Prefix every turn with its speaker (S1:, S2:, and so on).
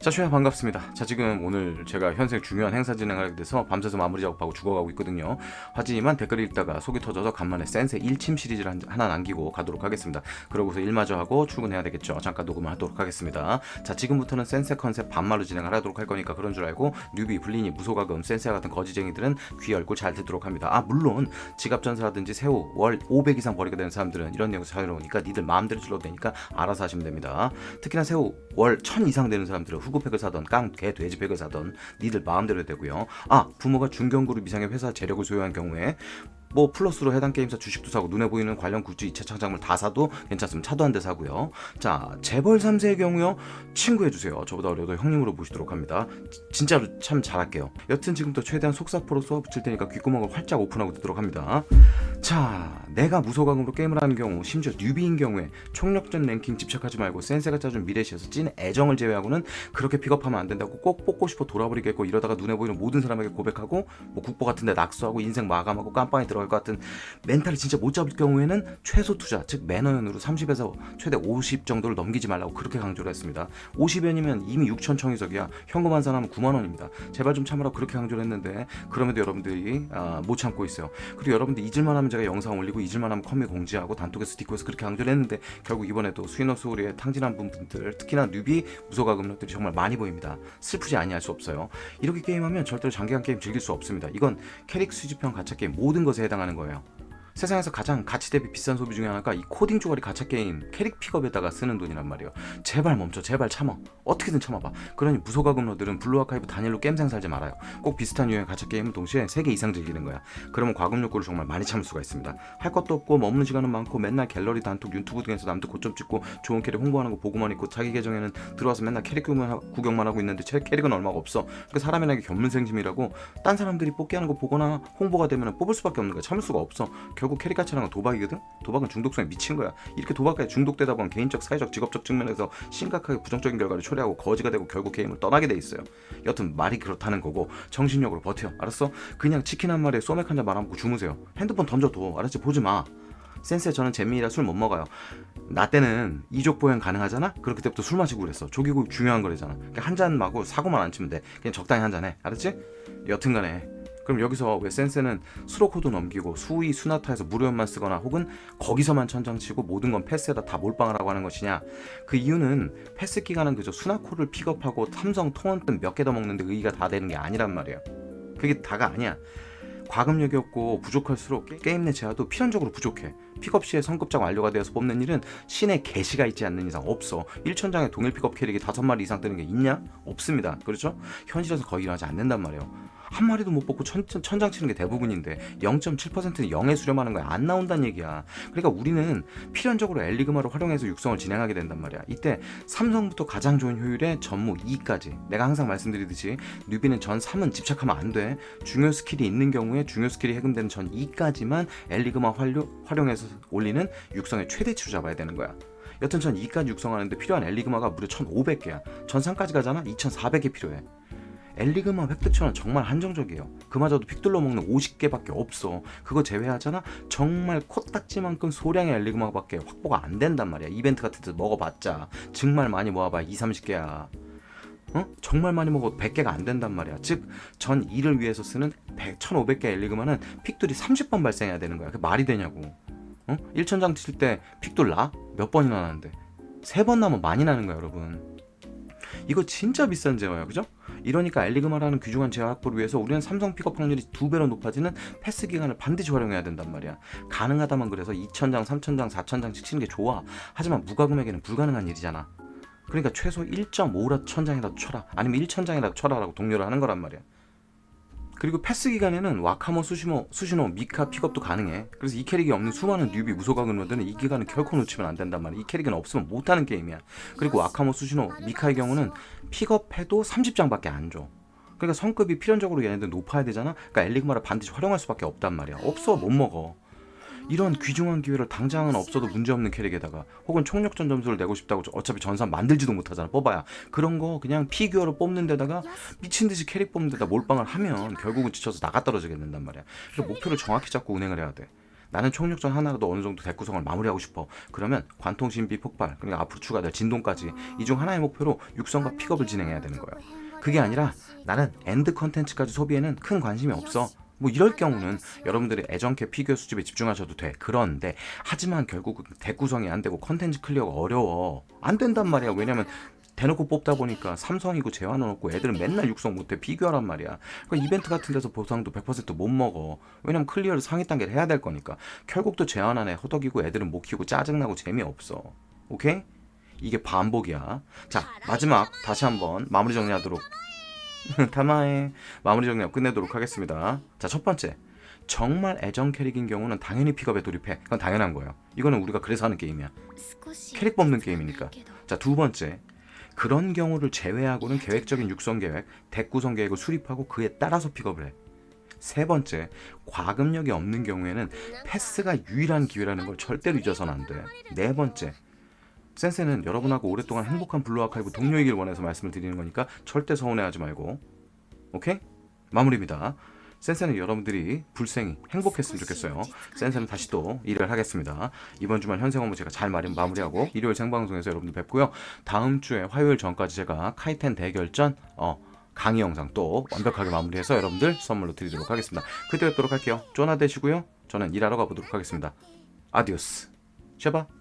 S1: 자, 최야 반갑습니다. 자, 지금 오늘 제가 현생 중요한 행사 진행하게 돼서 밤새서 마무리 작업하고 죽어가고 있거든요. 하지만 댓글 읽다가 속이 터져서 간만에 센세 1침 시리즈를 한- 하나 남기고 가도록 하겠습니다. 그러고서 일마저 하고 출근해야 되겠죠. 잠깐 녹음을 하도록 하겠습니다. 자, 지금부터는 센세 컨셉 반말로 진행을 하도록 할 거니까 그런 줄 알고 뉴비, 블리니, 무소가금, 센세 같은 거지쟁이들은 귀 열고 잘 듣도록 합니다. 아, 물론 지갑 전사라든지 새우 월 500 이상 버리게 되는 사람들은 이런 내용 자유로우니까 니들 마음대로 질러도 되니까 알아서 하시면 됩니다. 특히나 새우 월 1000 이상 되는 사람들은 후구팩을 사던 깡, 개, 돼지팩을 사던 니들 마음대로 되고요. 아, 부모가 중견그룹 이상의 회사 재력을 소유한 경우에 뭐 플러스로 해당 게임사 주식도 사고 눈에 보이는 관련 굿즈 2차 창작물 다 사도 괜찮으면 차도 한 대 사고요. 자 재벌 3세의 경우요 친구해 주세요. 저보다 어려도 형님으로 모시도록 합니다. 지- 진짜로 참 잘할게요. 여튼 지금부터 최대한 속사포로 쏘아 붙일 테니까 귓구멍을 활짝 오픈하고 듣도록 합니다. 자 내가 무소강으로 게임을 하는 경우 심지어 뉴비인 경우에 총력전 랭킹 집착하지 말고 센세가 짜준 미래시에서 찐 애정을 제외하고는 그렇게 픽업하면 안 된다고 꼭 뽑고 싶어 돌아버리겠고 이러다가 눈에 보이는 모든 사람에게 고백하고 뭐 국보 같은데 낙수하고 인생 마감하고 깜빵에 들어 갈 것 같은 멘탈을 진짜 못 잡을 경우에는 최소 투자 즉 매너연으로 30에서 최대 50 정도를 넘기지 말라고 그렇게 강조를 했습니다. 50연이면 이미 6천 청이석이야. 현금 환산하면 9만 원입니다. 제발 좀 참으라고 그렇게 강조를 했는데 그럼에도 여러분들이 아, 못 참고 있어요. 그리고 여러분들 잊을만 하면 제가 영상 올리고 잊을만 하면 컴미 공지하고 단톡에서 디코에서 그렇게 강조를 했는데 결국 이번에도 수인호 소울의 탕진한 분들 특히나 뉴비 무소가 금력들이 정말 많이 보입니다. 슬프지 아니할 수 없어요. 이렇게 게임하면 절대로 장기간 게임 즐길 수 없습니다. 이건 캐릭 수집형 가챠 게임 모든 것에 해당하는 거예요 세상에서 가장 가치 대비 비싼 소비 중에 하나가 이 코딩 조가리 가챠 게임 캐릭 픽업에다가 쓰는 돈이란 말이에요. 제발 멈춰, 제발 참어. 어떻게든 참아봐. 그러니 무소가금 러들은 블루 아카이브 단일로 겜생 살지 말아요. 꼭 비슷한 유형의 가챠 게임은 동시에 3개 이상 즐기는 거야. 그러면 과금 욕구를 정말 많이 참을 수가 있습니다. 할 것도 없고 머무는 시간은 많고 맨날 갤러리 단톡 유튜브 등에서 남들 고점 찍고 좋은 캐릭 홍보하는 거 보고만 있고 자기 계정에는 들어와서 맨날 캐릭 구경만 하고 있는데 제 캐릭은 얼마가 없어. 그 사람에게 견문생심이라고 딴 사람들이 뽑기 하는 거 보거나 홍보가 되면 뽑을 수밖에 없는 거야. 참을 수가 없어. 가치라는 건 도박이거든. 도박은 중독성에 미친 거야. 이렇게 도박에 중독되다 보면 개인적, 사회적, 직업적 측면에서 심각하게 부정적인 결과를 초래하고 거지가 되고 결국 게임을 떠나게 돼 있어요. 여튼 말이 그렇다는 거고 정신력으로 버텨. 알았어? 그냥 치킨 한 마리에 소맥 한 잔 말아먹고 주무세요. 핸드폰 던져둬. 알았지? 보지 마. 센스에 저는 재미이라 술 못 먹어요. 나 때는 이족 보행 가능하잖아? 그렇기 때부터 술 마시고 그랬어. 조기고 중요한 거래잖아. 그러니까 한잔 마고 사고만 안 치면 돼. 그냥 적당히 한 잔 해. 알았지? 여튼간에 그럼 여기서 왜 센스는 수로코도 넘기고 수위 수나타에서 무료연만 쓰거나 혹은 거기서만 천장치고 모든 건 패스에다 다 몰빵하라고 하는 것이냐? 그 이유는 패스 기간은 그저 수나코를 픽업하고 삼성 통원등 몇개 더 먹는데 의의가 다 되는 게 아니란 말이에요. 그게 다가 아니야. 과금력이 없고 부족할수록 게- 게임 내 제한도 필연적으로 부족해. 픽업 시에 성급작 완료가 되어서 뽑는 일은 신의 개시가 있지 않는 이상 없어. 1천장에 동일 픽업 캐릭이 다섯 마리 이상 뜨는 게 있냐? 없습니다. 그렇죠? 현실에서 거의 일어나지 않는단 말이에요 한 마리도 못 뽑고 천, 천- 천 장 치는 게 대부분인데 0.7%는 0에 수렴하는 거야. 안 나온다는 얘기야. 그러니까 우리는 필연적으로 엘리그마를 활용해서 육성을 진행하게 된단 말이야. 이때 삼성부터 가장 좋은 효율의 전무 2까지. 내가 항상 말씀드리듯이 뉴비는 전 3은 집착하면 안 돼. 중요 스킬이 있는 경우에 중요 스킬이 해금되는 전 2까지만 엘리그마 활용, 활용해서 올리는 육성의 최대치로 잡아야 되는 거야. 여튼 전 2까지 육성하는데 필요한 엘리그마가 무려 1500개야. 전 3까지 가잖아? 2400개 필요해 엘리그마 획득처는 정말 한정적이에요. 그마저도 픽둘러 먹는 50개밖에 없어. 그거 제외하잖아. 정말 코딱지만큼 소량의 엘리그마밖에 확보가 안 된단 말이야. 이벤트 같은 데서 먹어봤자 정말 많이 모아봐 2, 30개야. 어? 정말 많이 먹어 100개가 안 된단 말이야. 즉, 전 일을 위해서 쓰는 100, 1500개 엘리그마는 픽둘이 30번 발생해야 되는 거야. 그 말이 되냐고. 어? 1천장 칠 때 픽둘 나? 몇 번이나 나는데? 세 번 나면 많이 나는 거야, 여러분. 이거 진짜 비싼 제어야, 그죠? 이러니까 엘리그마라는 귀중한 제어 확보를 위해서 우리는 삼성 픽업 확률이 두 배로 높아지는 패스 기간을 반드시 활용해야 된단 말이야. 가능하다면 그래서 2천장, 3천장, 4천장씩 치는 게 좋아. 하지만 무과금에게는 불가능한 일이잖아. 그러니까 최소 1.5라 천장이라도 쳐라. 아니면 1천장이라도 쳐라라고 독려를 하는 거란 말이야. 그리고 패스 기간에는 와카모, 수시모, 수시노, 미카 픽업도 가능해. 그래서 이 캐릭이 없는 수많은 뉴비 무소가금러들은 이 기간을 결코 놓치면 안 된단 말이야. 이 캐릭은 없으면 못하는 게임이야. 그리고 와카모, 수시노, 미카의 경우는 픽업해도 30장밖에 안 줘. 그러니까 성급이 필연적으로 얘네들 높아야 되잖아. 그러니까 엘리그마를 반드시 활용할 수밖에 없단 말이야. 없어 못 먹어. 이런 귀중한 기회를 당장은 없어도 문제없는 캐릭에다가 혹은 총력전 점수를 내고 싶다고 어차피 전산 만들지도 못하잖아 뽑아야 그런 거 그냥 피규어로 뽑는 데다가 미친 듯이 캐릭 뽑는 데다 몰빵을 하면 결국은 지쳐서 나가 떨어지게 된단 말이야 그래서 목표를 정확히 잡고 운행을 해야 돼 나는 총력전 하나라도 어느 정도 덱 구성을 마무리하고 싶어. 그러면 관통 신비 폭발 그리고 앞으로 추가될 진동까지 이 중 하나의 목표로 육성과 픽업을 진행해야 되는 거예요. 그게 아니라 나는 엔드 컨텐츠까지 소비에는 큰 관심이 없어. 뭐 이럴 경우는 여러분들이 애정캐 피규어 수집에 집중하셔도 돼. 그런데 하지만 결국 덱 구성이 안 되고 컨텐츠 클리어가 어려워. 안 된단 말이야. 왜냐면 대놓고 뽑다 보니까 삼성이고 재환은 없고 애들은 맨날 육성 못해 피규어란 말이야. 그러니까 이벤트 같은 데서 보상도 100%못 먹어. 왜냐면 클리어를 상위 단계를 해야 될 거니까. 결국 또 재환 안에 허덕이고 애들은 못 키우고 짜증나고 재미없어. 오케이? 이게 반복이야. 자, 마지막 다시 한번 마무리 정리하도록 타마에 마무리 정리하고 끝내도록 하겠습니다. 자, 첫 번째. 정말 애정 캐릭인 경우는 당연히 픽업에 돌입해. 그건 당연한 거예요. 이거는 우리가 그래서 하는 게임이야.
S2: 캐릭 뽑는 게임이니까.
S1: 자, 두 번째. 그런 경우를 제외하고는 계획적인 육성 계획, 덱 구성 계획을 수립하고 그에 따라서 픽업을 해. 세 번째, 과금력이 없는 경우에는 패스가 유일한 기회라는 걸 절대로 잊어서는 안 돼. 네 번째, 센세는 여러분하고 오랫동안 행복한 블루 아카이브 동료이길 원해서 말씀을 드리는 거니까 절대 서운해하지 말고, 오케이? 마무리입니다. 센세는 여러분들이 불생이 행복했으면 좋겠어요. 센세는 다시 또 일을 하겠습니다. 이번 주말 현생 업무 제가 잘 마리- 마무리하고 일요일 생방송에서 여러분들 뵙고요. 다음 주에 화요일 전까지 제가 카이텐 대결전 어 강의 영상 또 완벽하게 마무리해서 여러분들 선물로 드리도록 하겠습니다. 그때 뵙도록 할게요. 쪼나 되시고요. 저는 일하러 가보도록 하겠습니다. 아디오스. 쉐바.